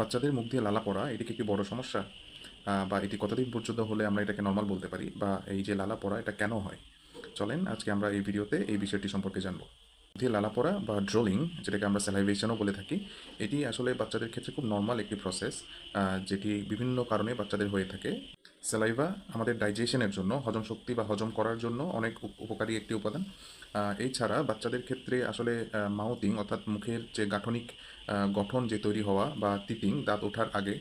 বাচ্চাদের মুখ দিয়ে লালা পড়া, এটি কি বড় সমস্যা? বা এটি কতদিন পর্যন্ত হলে আমরা এটাকে নর্মাল বলতে পারি? বা এই যে লালা পড়া, এটা কেন হয়? চলেন, আজকে আমরা এই ভিডিওতে এই বিষয়টি সম্পর্কে জানব। দিয়ে লালা পড়া বা ড্রোলিং যেটাকে আমরা স্যালাইভেশনও বলে থাকি, এটি আসলে বাচ্চাদের ক্ষেত্রে খুব নর্মাল একটি প্রসেস যেটি বিভিন্ন কারণে বাচ্চাদের হয়ে থাকে। স্যালাইভা আমাদের ডাইজেশনের জন্য, হজম শক্তি বা হজম করার জন্য অনেক উপকারী একটি উপাদান। এছাড়া বাচ্চাদের ক্ষেত্রে আসলে মাউথিং অর্থাৎ মুখের যে গাঠনিক গঠন যে তৈরি হওয়া বা টিপিং দাঁত ওঠার আগে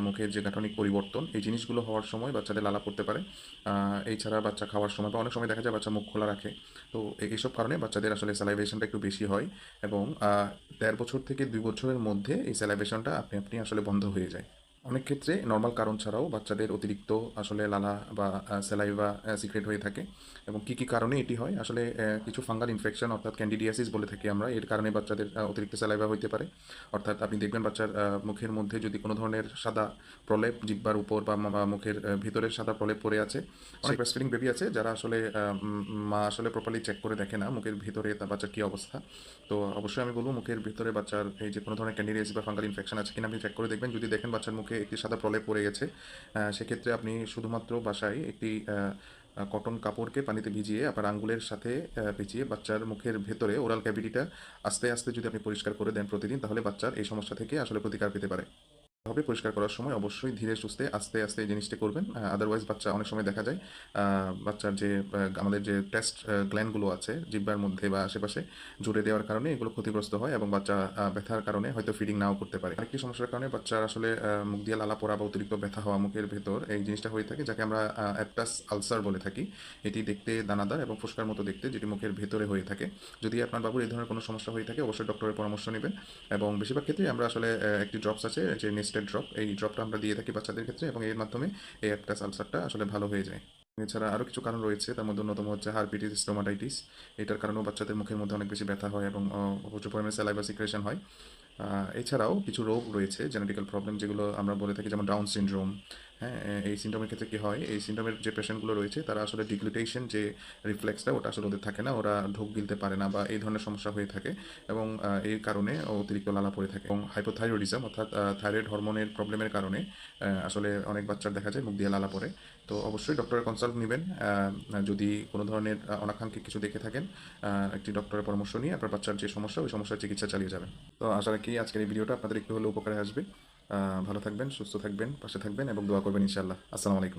মুখের যে গাঠনিক পরিবর্তন, এই জিনিসগুলো হওয়ার সময় বাচ্চাদের লালা পড়তে পারে। এছাড়া বাচ্চা খাওয়ার সময় বা অনেক সময় দেখা যায় বাচ্চা মুখ খোলা রাখে। তো এই- এইসব কারণে বাচ্চাদের আসলে স্যালাইভেশনটা একটু বেশি হয় এবং দেড় বছর থেকে দুই বছরের মধ্যে এই স্যালাইভেশনটা আপনি আপনি আসলে বন্ধ হয়ে যায়। অনেক ক্ষেত্রে নর্মাল কারণ ছাড়াও বাচ্চাদের অতিরিক্ত আসলে লালা বা স্যালাইভা সিক্রেট হয়ে থাকে এবং কী কী কারণে এটি হয়? আসলে কিছু ফাঙ্গাল ইনফেকশন অর্থাৎ ক্যান্ডিডিয়াসিস বলে থাকি আমরা। এর কারণে বাচ্চাদের অতিরিক্ত স্যালাইভা হইতে পারে। অর্থাৎ আপনি দেখবেন বাচ্চার মুখের মধ্যে যদি কোনো ধরনের সাদা প্রলেপ জিব্বার উপর বা মুখের ভিতরে সাদা প্রলেপ পড়ে আছে অনেক ব্রেস্টফিডিং বেবি আছে যারা আসলে মা আসলে প্রপারলি চেক করে দেখে না মুখের ভিতরে তার বাচ্চার কী অবস্থা। তো অবশ্যই আমি বলব মুখের ভিতরে বাচ্চার এই যে কোনো ধরনের ক্যান্ডিডিয়াসিস বা ফাঙ্গাল ইনফেকশন আছে কিনা আপনি চেক করে দেখবেন। যদি দেখেন বাচ্চার মুখে একটি সাদা প্রলেপ পড়ে গেছে। সেক্ষেত্রে আপনি শুধুমাত্র বাসায় একটি কটন কাপড়কে পানিতে ভিজিয়ে আপনার আঙ্গুলের সাথে পেঁচিয়ে বাচ্চার মুখের ভেতরে ওরাল ক্যাভিটিটা আস্তে আস্তে যদি আপনি পরিষ্কার করে দেন প্রতিদিন, তাহলে বাচ্চার এই সমস্যা থেকে আসলে প্রতিকার পেতে পারে। হবে পরিষ্কার করার সময় অবশ্যই ধীরে সুস্থে আস্তে আস্তে এই জিনিসটা করবেন। আদারওয়াইজ বাচ্চা অনেক সময় দেখা যায় বাচ্চার যে আমাদের যে টেস্ট গ্ল্যান্ডগুলো আছে জিব্বার মধ্যে বা আশেপাশে জুড়ে দেওয়ার কারণে এগুলো ক্ষতিগ্রস্ত হয় এবং বাচ্চা ব্যথার কারণে হয়তো ফিডিং নাও করতে পারে। আরেকটি সমস্যার কারণে বাচ্চার আসলে মুখ দিয়ে লালা পড়া বা অতিরিক্ত ব্যথা হওয়া মুখের ভেতর এই জিনিসটা হয়ে থাকে, যাকে আমরা অ্যাপটাস আলসার বলে থাকি। এটি দেখতে দানাদার এবং ফুসকার মতো দেখতে, যেটি মুখের ভেতরে হয়ে থাকে। যদি আপনার বাবুর এই ধরনের কোনো সমস্যা হয়ে থাকে, অবশ্যই ডক্টরের পরামর্শ নেবেন এবং বেশিরভাগ ক্ষেত্রে আমরা আসলে একটি ড্রপস আছে, যে নেস্টেড ড্রপ এই ড্রপটা আমরা দিয়ে থাকি বাচ্চাদের ক্ষেত্রে এবং এর মাধ্যমে এই একটা সালসারটা আসলে ভালো হয়ে যায়। এছাড়া আরও কিছু কারণ রয়েছে, তার মধ্যে অন্যতম হচ্ছে হারপিটিস স্টোমাটাইটিস এটার কারণেও বাচ্চাদের মুখের মধ্যে অনেক বেশি ব্যথা হয় এবং প্রচুর পরিমাণে স্যালাইভা সিক্রেশন হয়। এছাড়াও কিছু রোগ রয়েছে জেনেটিক্যাল প্রবলেম যেগুলো আমরা বলে থাকি, যেমন ডাউন সিনড্রোম হ্যাঁ এই সিনড্রোমের ক্ষেত্রে কী হয়? এই সিনড্রোমের যে পেশেন্টগুলো রয়েছে, তারা আসলে ডিগ্লুটেশন যে রিফ্লেক্সটা ওটা আসলে ওদের থাকে না। ওরা ঢোক গিলতে পারে না বা এই ধরনের সমস্যা হয়ে থাকে এবং এই কারণে অতিরিক্ত লালা পড়ে থাকে এবং হাইপোথাইরয়েডিজম অর্থাৎ থাইরয়েড হরমোনের প্রবলেমের কারণে আসলে অনেক বাচ্চার দেখা যায় মুখ দিয়ে লালা পড়ে। তো অবশ্যই ডক্টরের কনসাল্ট নেবেন। যদি কোনো ধরনের অনাকাঙ্ক্ষিত কিছু দেখে থাকেন একটি ডক্টরের পরামর্শ নিয়ে আপনার বাচ্চার যে সমস্যা, ওই সমস্যার চিকিৎসা চালিয়ে যাবেন। তো আশা রাখি আজকের এই ভিডিওটা আপনাদের একটু হলেও উপকারে আসবে। ভালো থাকবেন সুস্থ থাকবেন পাশে থাকবেন এবং দোয়া করবেন ইনশাআল্লাহ। আসসালামু আলাইকুম।